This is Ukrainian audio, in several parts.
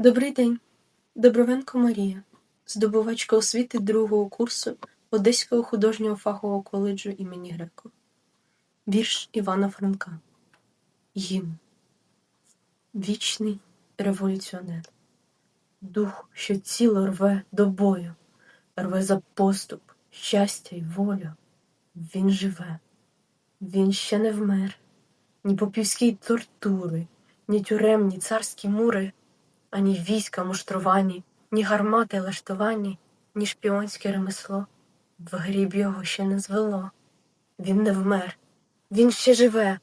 Добрий день, Добровенко Марія, здобувачка освіти другого курсу Одеського художнього фахового коледжу імені Греко. Вірш Івана Франка. Гімн. Вічний революціонер. Дух, що ціло рве до бою, рве за поступ, щастя й волю. Він живе, він ще не вмер, ні попівські тортури, ні тюремні царські мури ані війська муштрувані, ні гармати лаштувані, ні шпіонське ремесло. В гріб його ще не звело. Він не вмер, він ще живе,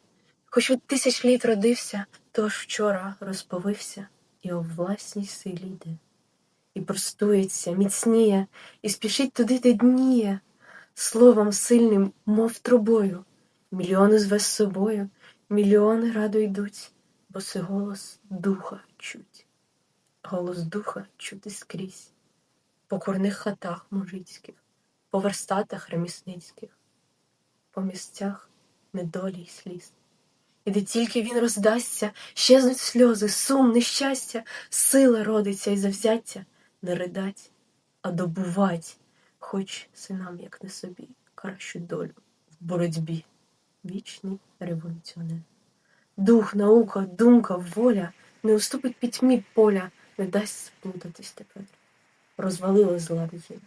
хоч від тисяч літ родився, тож вчора розповився і у власній силі йде. І простується, міцніє, і спішить туди, де дніє, словом сильним, мов трубою. Мільйони зве з собою, мільйони радо йдуть, бо си голос духа чуть. Голос духа чути скрізь, по курних хатах мужицьких, по верстатах ремісницьких, по місцях недолі й сліз. І де тільки він роздасться, щезнуть сльози, сум, нещастя, сила родиться і завзяття не ридать, а добувать, хоч синам, як не собі, кращу долю в боротьбі. Вічний революціонер. Дух, наука, думка, воля не уступить пітьмі поля не дасть сплутатись тепер. Розвалила зла віїна,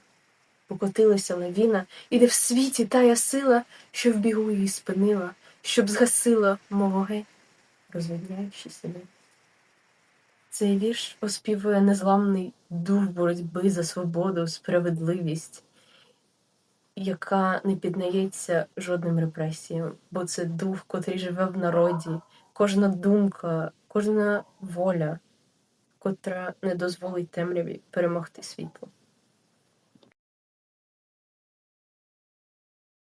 покотилася лавіна, і де в світі тая сила, що в бігу її спинила, щоб згасила, мов вогонь, розвидняючи себе. Цей вірш оспівує незламний дух боротьби за свободу, справедливість, яка не піддається жодним репресіям, бо це дух, котрий живе в народі, кожна думка, кожна воля котра не дозволить темряві перемогти світло.